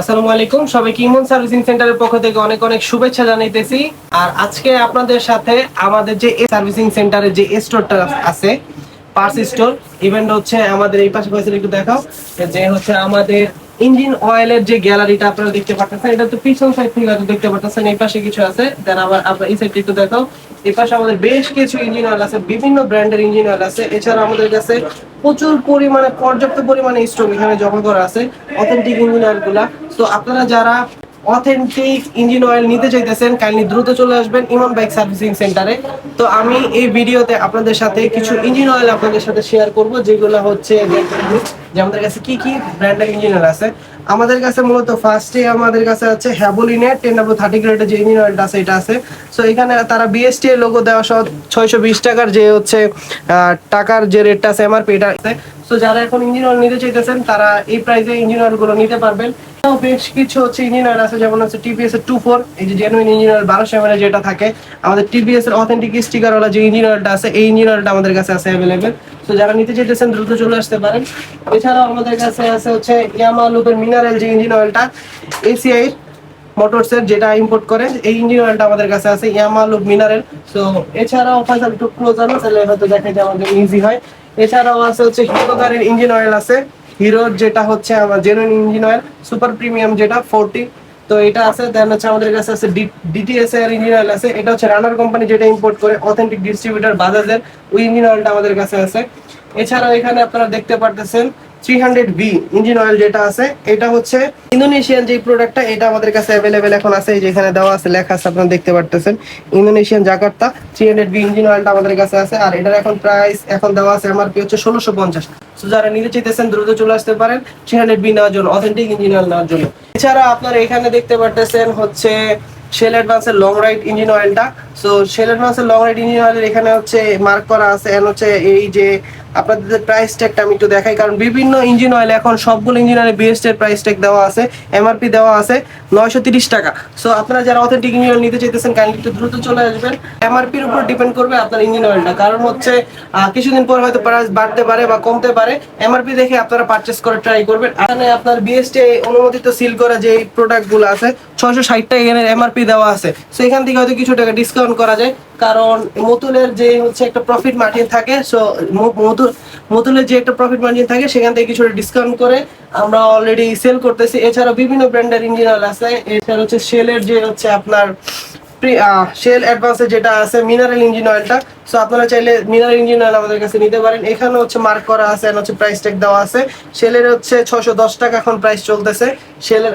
আসসালামু আলাইকুম। সবাইকে ইমন সার্ভিসিং সেন্টারের পক্ষ থেকে অনেক অনেক শুভেচ্ছা জানাইতেছি। আর আজকে আপনাদের সাথে আমাদের যে সার্ভিসিং সেন্টারের যে স্টোরটা আছে, পার্স স্টোর ইভেন্ট হচ্ছে আমাদের এই পাশে পাশে একটু দেখাও। যে হচ্ছে আমাদের ইঞ্জিন অয়েলের যে গ্যালারিটা আপনারা দেখতে পাচ্ছেন এটা তো পিছন সাইড থেকে হয়তো দেখতে পাচ্ছেন এই পাশে কিছু আছে। দেন আবার আপনার এই সাইডটা একটু দেখাও। এই পাশে আমাদের বেশ কিছু ইঞ্জিন অয়েল আছে, বিভিন্ন ব্র্যান্ডের ইঞ্জিন অয়েল আছে। এছাড়া আমাদের কাছে প্রচুর পরিমাণে, পর্যাপ্ত পরিমাণে স্টক এখানে জমা করা আছে অথেন্টিক ইঞ্জিন অয়েলগুলা তো আপনারা যারা অথেন্টিক ইঞ্জিন অয়েল নিতে চাইতেছেন, কাইন্ডলি দ্রুত চলে আসবেন ইমন বাইক সার্ভিসিং সেন্টারে। তো আমি এই ভিডিওতে আপনাদের সাথে কিছু ইঞ্জিন অয়েল আপনাদের সাথে শেয়ার করব, যেগুলো হচ্ছে যে আমাদের কাছে কি কি ব্র্যান্ডের ইঞ্জিন অয়েল আছে। আমাদের কাছে মূলত ফার্স্টে আমাদের কাছে আছে হ্যাভোলিনের টেন ডাবল থার্টি গ্রেডের যে ইঞ্জিন অয়েলটা আছে, এটা আছে। সো এখানে তারা বিএসটি লোগো দেওয়া সহ ছয়শো বিশ টাকার যে হচ্ছে টাকার যে রেটটা আছে এমআরপি এটা আছে। সো যারা এখন ইঞ্জিন অয়েল নিতে চাইতেছেন, তারা এই প্রাইসে ইঞ্জিন অয়েলগুলো নিতে পারবেন। বেশ কিছু হচ্ছে ইঞ্জিন অয়েল আছে, যেমন হচ্ছে টিপিএস এর টু ফোর এই যে জেনুইন ইঞ্জিন অয়েল বারোশো এমএল যেটা থাকে, আমাদের টিপিএস এর অথেন্টিক স্টিকার ওয়ালা যে ইঞ্জিন অয়েলটা আছে, এই ইঞ্জিন অয়েলটা আমাদের কাছে আছে অ্যাভেলেবেল তো যারা নিতে চাইতেছেন, দ্রুত চলে আসতে পারেন। এছাড়াও আমাদের কাছে আছে হচ্ছে ইয়ামা লুপের মিনারেল যে ইঞ্জিন অয়েলটা এসিআই মোটরসের যেটা ইম্পোর্ট করে, এই ইঞ্জিন অয়েলটা আমাদের কাছে আছে ইয়ামা লুপ মিনারেল তো এছাড়াও ফাইসাল একটু ক্লোজ আনো, তাহলে হয়তো দেখাইতে আমাদের ইজি হয়। এছাড়াও আছে হচ্ছে হিরো গাড়ির ইঞ্জিন অয়েল আছে হিরোর যেটা হচ্ছে আমার genuine engine oil super premium যেটা ফোরটি তো এটা আছে দেন হচ্ছে আমাদের কাছে আছে ডিটিএস এর ইঞ্জিন অয়েল আছে, এটা হচ্ছে রানার কোম্পানি যেটা ইম্পোর্ট করে অথেন্টিক ডিস্ট্রিবিউটর বাজাজের ওই ইঞ্জিন অয়েলটা আমাদের কাছে আছে। এছাড়াও এখানে আপনারা দেখতে পারতেছেন three hundred B engine oil যেটা আছে, এটা হচ্ছে ইন্দোনেশিয়ান যে প্রোডাক্টটা এটা আমাদের কাছে অ্যাভেলেবেল এখন আছে, এই যে এখানে দেওয়া আছে, লেখা আছে, আপনারা দেখতে পারতেছেন। Indonesian Jakarta three hundred B engine অয়েলটা আমাদের কাছে আছে, আর এটার এখন প্রাইস এখন দেওয়া আছে এমআরপি হচ্ছে ষোলোশো পঞ্চাশ। তো যারা নিতে চাইতেছেন, দ্রুত চলে আসতে পারেন থ্রি হান্ড্রেড বি নেওয়ার জন্য অথেন্টিক ইঞ্জিন অয়েল নেওয়ার জন্য। এছাড়া আপনারা এখানে দেখতে পারতেছেন হচ্ছে শেল অ্যাডভান্সের লং রাইড ইঞ্জিন অয়েলটা সো শেল অ্যাডভান্সের লং রাইড ইঞ্জিন অয়েলের এখানে হচ্ছে মার্ক করা আছে এন্ড হচ্ছে এই যে আপনাদের প্রাইস ট্যাগটা আমি একটু দেখাই, কারণ বিভিন্ন ইঞ্জিন অয়েল এখন সবগুলো ইঞ্জিন অয়েলের বিএসটি এর প্রাইস ট্যাগ দেওয়া আছে এমআরপি দেওয়া আছে, নয়শো তিরিশ টাকা। সো আপনারা যারা অথেন্টিক ইঞ্জিন অয়েল নিতে চাইতেছেন কাইন্ডলি একটু দ্রুত চলে আসবেন। এমআরপির উপর ডিপেন্ড করবে আপনার ইঞ্জিন অয়েলটা কারণ হচ্ছে কিছুদিন পর হয়তো প্রাইস বাড়তে পারে বা কমতে পারে। এমআরপি দেখে আপনারা পারচেস করে ট্রাই করবেন। এখানে আপনার বিএসটি অনুমোদিত সিল করা যে প্রোডাক্টগুলো আছে, ছয়শো ষাট টাকা এখানে এমআরপি দেওয়া আছে। সো এখান থেকে হয়তো কিছু টাকা ডিসকাউন্ট করা যায়। কারণ, মতুলের যে হচ্ছে একটা প্রফিট মার্জিন থাকে সো মতুল মতুলের যে একটা প্রফিট মার্জিন থাকে, সেখান থেকে কিছুটা ডিসকাউন্ট করে আমরা অলরেডি সেল করতেছি। এছাড়া বিভিন্ন ব্র্যান্ডের ইঞ্জিন অয়েল আছে। এছাড়া হচ্ছে শেলের যে হচ্ছে আপনার শেল অ্যাডভান্সে যেটা আছে মিনারেল ইঞ্জিন অয়েলটা সো আপনারা চাইলে মিনারেল ইঞ্জিন অয়েল আমাদের কাছে নিতে পারেন। এখানে হচ্ছে মার্ক করা আছে হচ্ছে প্রাইস ট্যাগ দেওয়া আছে। শেলের হচ্ছে ছশো দশ টাকা এখন প্রাইস চলতেছে। শেলের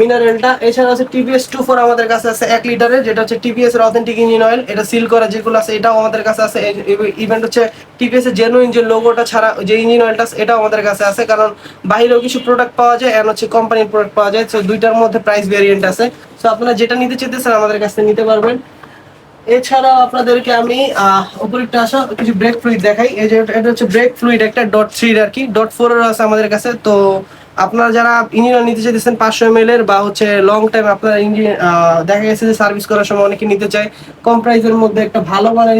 মিনারেলটা, এছাড়া আছে টিভিএস টু ফোর আমাদের কাছে আছে এক লিটারের, যেটা হচ্ছে টিভিএস এর অথেন্টিক ইঞ্জিন অয়েল এটা সিল করা যেগুলো আছে, এটাও আমাদের কাছে আছে। ইভেন্ট হচ্ছে টিভিএস এর জেনুইন যে লোগোটা ছাড়া যে ইঞ্জিন অয়েলটা এটাও আমাদের কাছে আছে, কারণ বাইরেও কিছু প্রোডাক্ট পাওয়া যায় এন্ড হচ্ছে কোম্পানির প্রোডাক্ট পাওয়া যায় তো দুইটার মধ্যে প্রাইস ভেরিয়েন্ট আছে। সো আপনারা যেটা নিতে চাইতেছেন আমাদের কাছে নিতে পারবেন। এছাড়াও আপনাদেরকে আমি উপরেরটা আসা, কিছু ব্রেক ফ্লুইড দেখাই। এই যে এটা- হচ্ছে ব্রেক ফ্লুইড একটা ডট থ্রি আর কি ডট ফোর আছে আমাদের কাছে, তো আপনারা যারা ইঞ্জিনিয়ার নিতে চাইতেছেন পাঁচশো এম এর বা হচ্ছে লং টাইম আপনার দেখা গেছে যে সার্ভিস করার সময় অনেকে নিতে চায়, কম প্রাইসের মধ্যে একটা ভালো মানের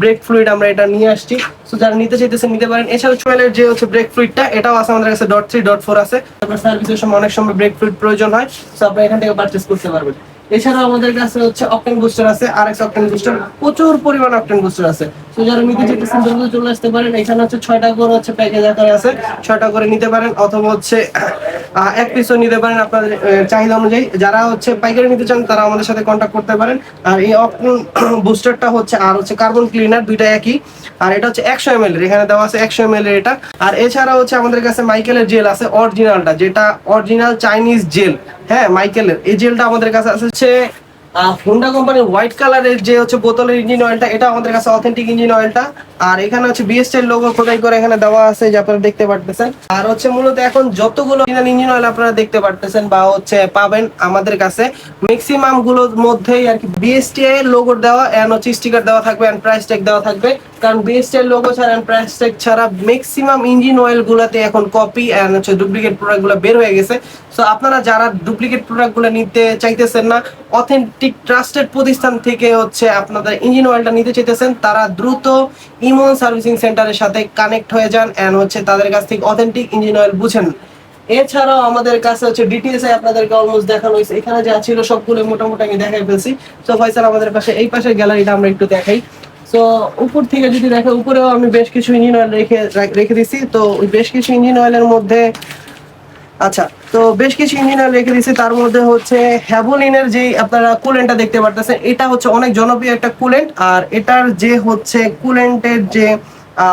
ব্রেক ফ্লুইড আমরা এটা নিয়ে আসছি। তো যারা নিতে চাইতেছেন, নিতে পারেন। এছাড়া চুয়েলের যে হচ্ছে ব্রেক ফ্লুইডটা এটাও আছে আমাদের কাছে ডট থ্রি ডট ফোর আছে। সার্ভিসের সময় অনেক সময় ব্রেক ফ্লুইড প্রয়োজন হয়। তো আপনারা এখান থেকে পারচেস করতে পারবেন। এছাড়াও আমাদের কাছে হচ্ছে অকটেন বুস্টার আছে আর এক্স বুস্টার প্রচুর পরিমাণ অকটেন বুস্টার আছে। তো যারা নিতে চাইতেছেন দ্রুত চলে আসতে পারেন, এখানে হচ্ছে ছয়টা করে হচ্ছে প্যাকেজ আকারে আছে, ছয়টা করে নিতে পারেন, অথবা হচ্ছে এক পিসও নিতে পারেন আপনাদের চাহিদা অনুযায়ী। যারা হচ্ছে পাইকারি নিতে চান, তারা আমাদের সাথে কন্ট্যাক্ট করতে পারেন। আর এই অকটেন বুস্টারটা হচ্ছে, আর হচ্ছে কার্বন ক্লিনার দুইটা একই। আর এটা হচ্ছে একশো এম এর, এখানে দেওয়া আছে একশো এম এর এটা। আর এছাড়া হচ্ছে আমাদের কাছে মাইকেলের জেল আছে অরিজিনালটা যেটা অরিজিনাল চাইনিজ জেল হ্যাঁ মাইকেলের। এই জেলটা আমাদের কাছে হচ্ছে হুন্ডা কোম্পানির হোয়াইট কালারের যে হচ্ছে বোতলের ইঞ্জিন অয়েলটা এটা আমাদের কাছে অথেন্টিক ইঞ্জিন অয়েলটা আর এখানে হচ্ছে বিএসটি লোগো খোদাই করে এখানে দেওয়া আছে, যে আপনারা দেখতে পারতেছেন। আর হচ্ছে মূলত এখন যতগুলো ইঞ্জিন অয়েল আপনারা দেখতে পারতেছেন বা হচ্ছে পাবেন আমাদের কাছে ম্যাক্সিমামগুলোর মধ্যেই আর কি বিএসটি লোগো দেওয়া এন্ড হচ্ছে স্টিকার দেওয়া থাকবে এন্ড প্রাইস ট্যাগ দেওয়া থাকবে। কারণ বিএসটি এর লোগো ছাড়া প্রাইস ট্যাগ ছাড়া ম্যাক্সিমাম ইঞ্জিন অয়েল গুলাতে এখন কপি এন্ড হচ্ছে ডুপ্লিকেট প্রোডাক্টগুলো বের হয়ে গেছে। সো আপনারা যারা ডুপ্লিকেট প্রোডাক্টগুলো নিতে চাইতেছেন না অথেন্টিক ট্রাস্টেড প্রতিষ্ঠান থেকে হচ্ছে আপনাদের ইঞ্জিন অয়েলটা নিতে চাইতেছেন, তারা দ্রুত ইমন সার্ভিসিং সেন্টারের সাথে কানেক্ট হয়ে যান এন্ড হচ্ছে তাদের কাছ থেকে অথেন্টিক ইঞ্জিন অয়েল বুঝেন। এছাড়াও আমাদের কাছে হচ্ছে ডিটিএস আপনাদেরকে অলমোস্ট দেখানো হয়েছে। এখানে যা ছিল সবগুলো মোটামুটি আমি দেখাই ফেলছি। তো ফয়সাল আমাদের পাশে, এই পাশের গ্যালারিটা আমরা একটু দেখাই। তো উপর থেকে যদি দেখো, উপরেও আমি বেশ কিছু ইঞ্জিন অয়েল রেখে রেখে দিছি। তো, ওই বেশ কিছু ইঞ্জিন অয়েলের মধ্যে আচ্ছা তো বেশ কিছু ইঞ্জিন অয়েল রেখে দিয়েছি তার মধ্যে হচ্ছে হ্যাভোলিনের যে আপনারা কুলেন্টটা দেখতে পারতেছেন, এটা হচ্ছে অনেক জনপ্রিয় একটা কুলেন্ট আর এটার যে হচ্ছে কুলেন্টের যে,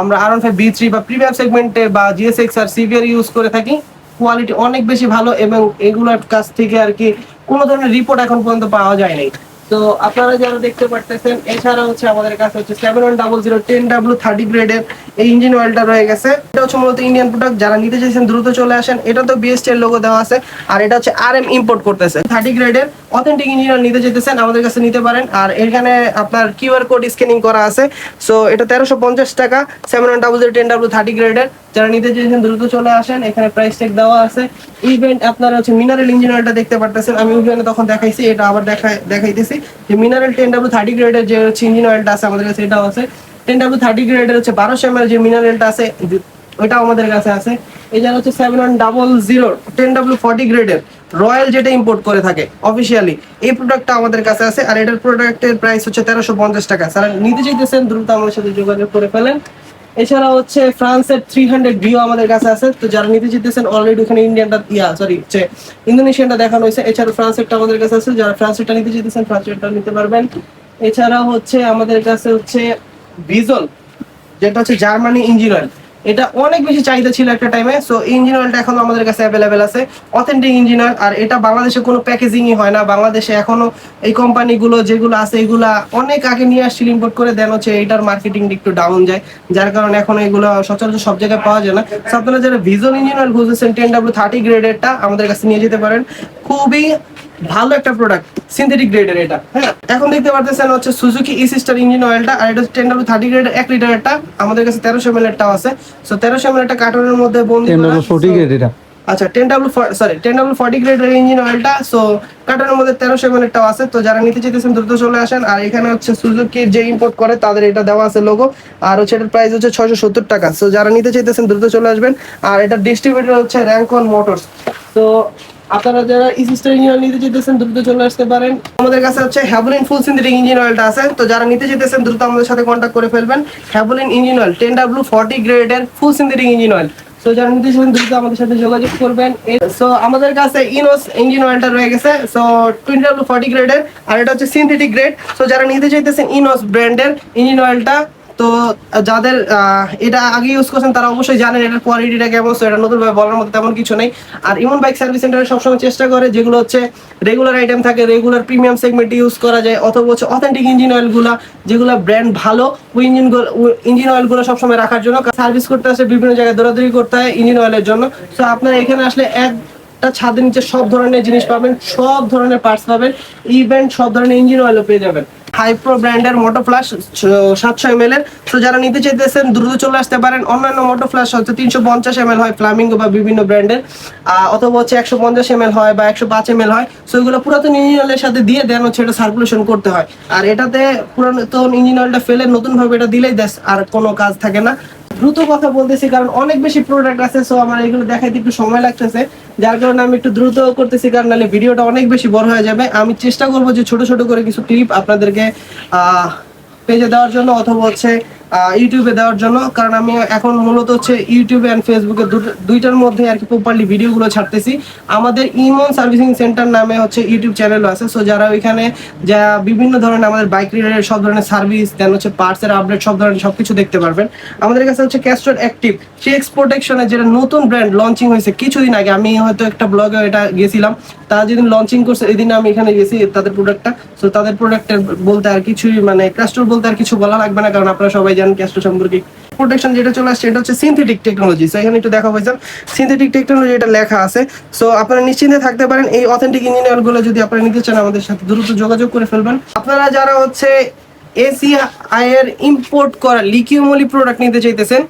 আমরা আর ফাইভ বি থ্রি বা প্রিমিয়াম সেগমেন্টে বা জিএসএক্স আর সিভিয়ার ইউজ করে থাকি কোয়ালিটি অনেক বেশি ভালো এবং এগুলোর কাছ থেকে আর কি কোনো ধরনের রিপোর্ট এখন পর্যন্ত পাওয়া যায় নাই। তো আপনারা যারা দেখতে পারতেছেন, এছাড়া হচ্ছে আমাদের কাছে হচ্ছে seven one double zero ten W thirty গ্রেডের এই ইঞ্জিন অয়েলটা রয়ে গেছে। এটা হচ্ছে মূলত ইন্ডিয়ান প্রোডাক্ট যারা নিতে চাইছেন দ্রুত চলে আসেন। এটা তো বিএসটি এর লোগো দেওয়া আছে, আর এটা হচ্ছে আর এম ইম্পোর্ট করতেছে। থার্টি গ্রেডের অথেন্টিক ইঞ্জিন অয়েল নিতে চাইতেছেন, আমাদের কাছে নিতে পারেন। আর এখানে আপনার কিউআর কোড স্ক্যানিং করা আছে। সো এটা তেরোশো পঞ্চাশ টাকা seven one double zero ten W thirty গ্রেডের যারা নিতে চাইছেন দ্রুত চলে আসেন, এখানে প্রাইস ট্যাগ দেওয়া আছে। ইভেন্ট আপনারা হচ্ছে মিনারেল ইঞ্জিন অয়েলটা দেখতে পারতেছেন। আমি ওখানে তখন দেখাইছি, এটা আবার দেখাই দেখাইতেছি। যে মিনারেল টেন ডাব্লু থার্টি গ্রেডের যে হচ্ছে ইঞ্জিন অয়েলটা আছে আমাদের কাছে, এটাও আছে। টেন ডাব্লু থার্টি গ্রেডের হচ্ছে বারোশো এম যে মিনারেলটা আছে ওইটাও আমাদের কাছে আছে। এই যেন হচ্ছে seven one double zero ten W forty গ্রেডের রয়্যাল যেটা ইম্পোর্ট করে থাকে অফিসিয়ালি এই প্রোডাক্টটা আমাদের কাছে আছে, আর এটার প্রোডাক্টের প্রাইস হচ্ছে তেরোশো পঞ্চাশ টাকা। যারা নিতে চাইতেছেন, দ্রুত আমাদের সাথে যোগাযোগ করে ফেলেন। এছাড়া হচ্ছে ফ্রান্সের থ্রি হান্ড্রেড ভিও আমাদের কাছে আছে। তো যারা নিতে জিতেছেন অলরেডি ওখানে ইন্ডিয়ানটা ইয়া সরি হচ্ছে ইন্দোনেশিয়ানটা দেখানো হয়েছে। এছাড়া ফ্রান্সেরটা আমাদের কাছে আছে। যারা ফ্রান্সেরটা নিতে জিতেছেন ফ্রান্সেরটা নিতে পারবেন। এছাড়া হচ্ছে আমাদের কাছে হচ্ছে ভিজল যেটা হচ্ছে জার্মানি ইঞ্জিনিয়ার এটা অনেক বেশি চাহিদা ছিল একটা টাইমে সো ইঞ্জিন অয়েলটা এখন আমাদের কাছে অ্যাভেলেবেল আছে। অথেন্টিক ইঞ্জিন অয়েল আর এটা বাংলাদেশে কোনো প্যাকেজিংই হয় না। বাংলাদেশে এখনও এই কোম্পানিগুলো যেগুলো আছে, এগুলা অনেক আগে নিয়ে আসছিল ইম্পোর্ট করে দেন হচ্ছে এটার মার্কেটিং একটু ডাউন যায়। যার কারণে এখন এগুলো সচরাচর সব জায়গায় পাওয়া যায় না। So আপনারা যারা ভিজন ইঞ্জিন অয়েল খুঁজেছেন টেন ডাব্লিউ থার্টি গ্রেডেরটা আমাদের কাছে নিয়ে যেতে পারেন। খুবই ভালো একটা প্রোডাক্ট সিনথেটিক গ্রেডের এটা হ্যাঁ? এখন দেখতে পারতেছেন হচ্ছে সুজুকি ই সিস্টার ইঞ্জিন অয়েলটা আর এটা টেন ডাব্লিউ থার্টি গ্রেডের এক লিটারেরটা আমাদের কাছে তেরোশো এম এরটাও আছে। সো তেরোশো এম একটা কার্টনের মধ্যে বন্দি ফোর্টি গ্রেড আচ্ছা ten W sorry ten W forty গ্রেডের ইঞ্জিন অয়েলটা সো কার্টনের মধ্যে তেরোশো এম এরটাও আছে। তো যারা নিতে চাইতেছেন দ্রুত চলে আসেন। আর এখানে হচ্ছে সুজুকি যে ইম্পোর্ট করে তাদের এটা দেওয়া আছে লোগো আর হচ্ছে এটার প্রাইস হচ্ছে ছয়শো সত্তর টাকা। সো যারা নিতে চাইতেছেন দ্রুত চলে আসবেন। আর এটা ডিস্ট্রিবিউটর হচ্ছে র্যাঙ্কন মোটরস তো আপনারা যারা ইসিস্টার ইঞ্জিন অয়েল নিতে চাইতেছেন দ্রুত চলে আসতে পারেন। আমাদের কাছে হচ্ছে হ্যাভলিন ফুল সিনথেটিক ইঞ্জিন অয়েলটা আছে। তো যারা নিতে চাইতেছেন দ্রুত আমাদের সাথে কন্ট্যাক্ট করে ফেলবেন। Havoline engine oil ten W forty গ্রেডের ফুল সিনথেটিক ইঞ্জিন অয়েল তো যারা নিতে চাইছেন দ্রুত আমাদের সাথে যোগাযোগ করবেন। সো আমাদের কাছে ইনোস ইঞ্জিন অয়েলটা রয়ে গেছে। সো টোয়েন্টি ডাব্লু ফর্টি গ্রেডের আর এটা হচ্ছে সিনথেটিক গ্রেড সো যারা নিতে চাইতেছেন ইনোস ব্র্যান্ডের ইঞ্জিন অয়েলটা তো, যাদের এটা আগে ইউজ করছেন, তারা অবশ্যই জানেন এটার কোয়ালিটিটা কেমন এটা নতুন ভাবে বলার মতো তেমন কিছু নেই। আর ইমন বাইক সার্ভিস সেন্টারে সবসময় চেষ্টা করে, যেগুলো হচ্ছে রেগুলার আইটেম থাকে রেগুলার প্রিমিয়াম সেগমেন্ট ইউজ করা যায়, অথবা হচ্ছে অথেন্টিক ইঞ্জিন অয়েলগুলো যেগুলো ব্র্যান্ড ভালো, ওই ইঞ্জিন ইঞ্জিন অয়েলগুলো সবসময় রাখার জন্য সার্ভিস করতে আসে বিভিন্ন জায়গায় দৌড়াদৌড়ি করতে হয় ইঞ্জিন অয়েলের জন্য। সো আপনারা এখানে আসলে এক একটা ছাদের নিচে সব ধরনের জিনিস পাবেন, সব ধরনের পার্টস পাবেন ইভেন্ট সব ধরনের ইঞ্জিন অয়েলও পেয়ে যাবেন। হাইপ্রো ব্র্যান্ডের মোটো ফ্ল্যাশ সাতশো এম এর। তো যারা নিতে চাইতেছেন, দ্রুত চলে আসতে পারেন। অন্যান্য মোটো ফ্ল্যাশ হচ্ছে তিনশো পঞ্চাশ এম হয় ফ্লামিঙ্গো বা বিভিন্ন ব্র্যান্ডের অথবা হচ্ছে একশো পঞ্চাশ এম হয় বা একশো পাঁচ এম হয়। সো এগুলো পুরাতন ইঞ্জিন অয়েলের সাথে দিয়ে দেন, হচ্ছে এটা সার্কুলেশন করতে হয়। আর এটাতে পুরাতন ইঞ্জিন অয়েলটা ফেলে নতুনভাবে এটা দিলেই দেশ আর কোনো কাজ থাকে না। দ্রুত কথা বলতেছি, কারণ অনেক বেশি প্রোডাক্ট আছে সো আমার এগুলো দেখাইতে একটু সময় লাগতেছে। যার কারণে আমি একটু দ্রুত করতেছি, কারণ নাহলে ভিডিওটা অনেক বেশি বড় হয়ে যাবে। আমি চেষ্টা করব যে ছোট ছোট করে কিছু ক্লিপ আপনাদেরকে পেজে দেওয়ার জন্য, অথবা হচ্ছে ইউটিউবে দেওয়ার জন্য, কারণ আমি এখন মূলত হচ্ছে ইউটিউবে অ্যান্ড ফেসবুকে দুইটার মধ্যে আর কি প্রপারলি ভিডিওগুলো ছাড়তেছি। আমাদের ইমন সার্ভিসিং সেন্টার নামে হচ্ছে ইউটিউব চ্যানেলও আছে। সো যারা ওইখানে যা বিভিন্ন ধরনের আমাদের বাইক রিলেটেড সব ধরনের সার্ভিস দেন হচ্ছে পার্টসের আপডেট সব ধরনের সবকিছু দেখতে পারবেন। আমাদের কাছে হচ্ছে ক্যাস্টর অ্যাক্টিভ চেক্স প্রোটেকশনের যেটা নতুন ব্র্যান্ড লঞ্চিং হয়েছে কিছুদিন আগে, আমি হয়তো একটা ব্লগে এটা গেছিলাম। তারা যেদিন লঞ্চিং করছে এদিন আমি এখানে গেছি তাদের প্রোডাক্টটা সো তাদের প্রোডাক্টের বলতে আর কিছুই মানে ক্যাস্টর বলতে আর কিছু বলা লাগবে না, কারণ আপনারা সবাই জানেন ক্যাস্টর সম্পর্কে প্রোটেকশন যেটা চলে আসছে, এটা হচ্ছে সিনথেটিক টেকনোলজি সো এখানে একটু দেখা হয়েছে সিনথেটিক টেকনোলজি এটা লেখা আছে। সো আপনারা নিশ্চিন্তে থাকতে পারেন, এই অথেন্টিক ইঞ্জিনিয়ারগুলো যদি আপনারা নিতে চান আমাদের সাথে, দ্রুত যোগাযোগ করে ফেলবেন। আপনারা যারা হচ্ছে এসিআই এর ইম্পোর্ট করা লিকিউমলি প্রোডাক্ট নিতে চাইতেছেন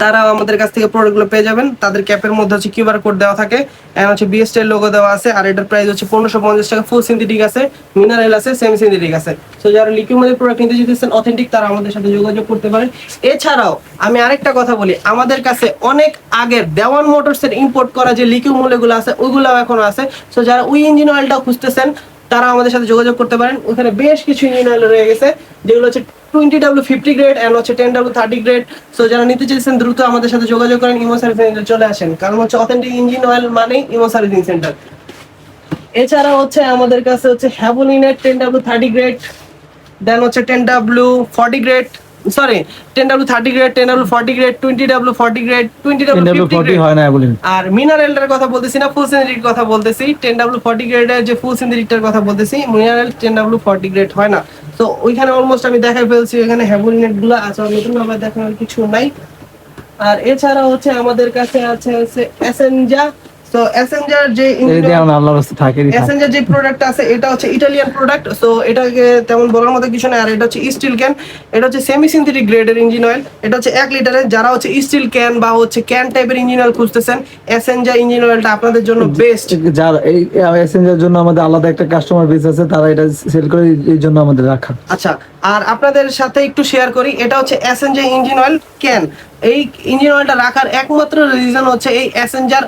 তারাও আমাদের কাছ থেকে প্রোডাক্টগুলো পেয়ে যাবেন। তাদের ক্যাপের মধ্যে হচ্ছে কিউআর কোড দেওয়া থাকে। এন্ড হচ্ছে বিএসটি লোগো দেওয়া আছে। আর এটার প্রাইস হচ্ছে পনেরোশো পঞ্চাশ টাকা ফুল সিনথেটিক আছে মিনারেল আছে সেমি সিনথেটিক আছে। তো যারা লিকুইড মধ্যে প্রোডাক্ট নিতে যেতেছেন অথেন্টিক তারা আমাদের সাথে যোগাযোগ করতে পারেন এছাড়াও, আমি আরেকটা কথা বলি। আমাদের কাছে অনেক আগের দেওয়ান মোটরসের ইম্পোর্ট করা যে লিকুইড মূল্যগুলো আছে ওইগুলাও এখনও আছে। তো যারা ওই ইঞ্জিন অয়েলটাও খুঁজতেছেন, তারা আমাদের সাথে যোগাযোগ করতে পারেন। ওখানে বেশ কিছু ইঞ্জিন অয়েল রয়ে গেছে, যেগুলো হচ্ছে twenty W fifty grade and হচ্ছে ten W thirty grade so যারা নিতে চাইছেন দ্রুত আমাদের সাথে যোগাযোগ করেন ইমো সার্ভিসিং চলে আসেন। কারণ হচ্ছে অথেন্টিক ইঞ্জিন অয়েল মানেই ইমো সার্ভিসিং সেন্টার। এছাড়া হচ্ছে আমাদের কাছে হচ্ছে হ্যাভোলিনের ten W thirty grade then হচ্ছে ten W forty grade sorry ten W thirty grade ten W forty grade twenty W forty grade twenty W forty হয় না বলিন আর মিনারেলটার কথা বলতেছি না ফুল সিনথেটিক কথা বলতেছি। টেন ডাব্লু ফর্টি গ্রেডের যে ফুল সিনথেটিকটার কথা বলতেছি mineral ten W forty grade হয় না। তো ওইখানে অলমোস্ট আমি দেখাই ফেলছি, ওইখানে হ্যাভোলিনেটগুলো আছে নতুন ভাবে দেখানোর কিছু নাই। আর এছাড়া হচ্ছে আমাদের কাছে আছে হচ্ছে অ্যাসেঞ্জা তো অ্যাসেঞ্জার যে অ্যাসেঞ্জার যে প্রোডাক্ট আছে এটা হচ্ছে ইটালিয়ান প্রোডাক্ট সো এটাকে তেমন বলার মতো কিছু না আর এটা হচ্ছে স্টিল ক্যান এটা হচ্ছে সেমি সিনথেটিক গ্রেডের ইঞ্জিন অয়েল এটা হচ্ছে এক লিটারের যারা হচ্ছে স্টিল ক্যান বা হচ্ছে ক্যান টাইপের ইঞ্জিন অয়েল খুঁজতেছেন অ্যাসেঞ্জার ইঞ্জিন অয়েলটা আপনাদের জন্য বেস্ট যার এই এসেঞ্জার জন্য আমাদের আলাদা একটা কাস্টমার বেস আছে তারা এটা সেল করে এই জন্য আমাদের রাখা। আচ্ছা আর আপনাদের সাথে একটু শেয়ার করি। এটা হচ্ছে অ্যাসেঞ্জার ইঞ্জিন অয়েল ক্যান এই ইঞ্জিন অয়েলটা রাখার একমাত্র রিজন হচ্ছে এই অ্যাসেঞ্জার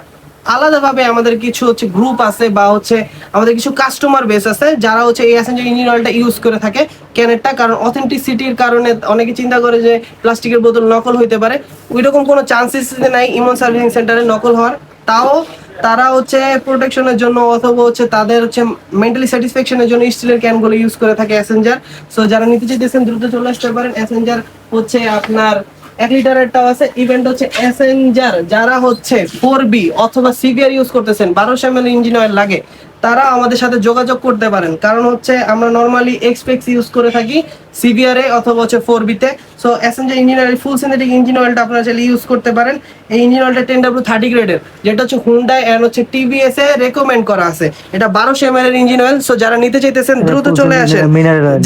আলাদাভাবে আমাদের কিছু হচ্ছে গ্রুপ আছে বা হচ্ছে আমাদের কিছু কাস্টমার বেস আছে, যারা হচ্ছে এই অ্যাসেঞ্জার ইঞ্জিন অয়েলটা ইউজ করে থাকে ক্যানেরটা কারণ অথেন্টিসিটির কারণে অনেকে চিন্তা করে যে প্লাস্টিকের বোতল নকল হইতে পারে। ওইরকম কোনো চান্সেস নাই ইমন সার্ভিসিং সেন্টারে নকল হওয়ার। তাও তারা হচ্ছে প্রোটেকশনের জন্য অথবা হচ্ছে তাদের হচ্ছে মেন্টালি স্যাটিসফ্যাকশনের জন্য স্টিলের ক্যানগুলো ইউজ করে থাকে অ্যাসেঞ্জার সো যারা নিতে চাইতেছেন, দ্রুত চলে আসতে পারেন। অ্যাসেঞ্জার হচ্ছে আপনার এক লিটার লিটারেরটাও আছে ইভেন্ট হচ্ছে অ্যাসেঞ্জার যারা হচ্ছে ফোর বি অথবা সিভিয়ার ইউজ করতেছেন বারোশো এম এল ইঞ্জিন অয়েল লাগে। তারা আমাদের সাথে যোগাযোগ করতে পারেন। কারণ হচ্ছে আমরা নর্মালি এক্সপেক্স ইউজ করে থাকি সিভিআর এ অথবা হচ্ছে ফোর বিতে so অ্যাসেঞ্জার engine oil full synthetic engine অয়েলটা আপনারা চাইলে ইউজ করতে পারেন। এই ইঞ্জিন অয়েলটা টেন ডাব্লু থার্টি গ্রেডের যেটা হচ্ছে হুন্ডাই অ্যান্ড হচ্ছে টিভিএস এ রেকমেন্ড করা আছে। এটা বারোশো এম এর ইঞ্জিন অয়েল সো যারা নিতে চাইতেছেন দ্রুত চলে আসেন।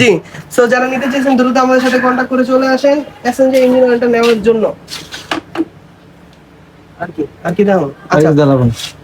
জি। সো যারা নিতে চাইছেন দ্রুত আমাদের সাথে কন্ট্যাক্ট করে চলে আসেন প্যাসেঞ্জার ইঞ্জিন অয়েলটা নেওয়ার জন্য। আর কি? আর কি দাম আচ্ছা।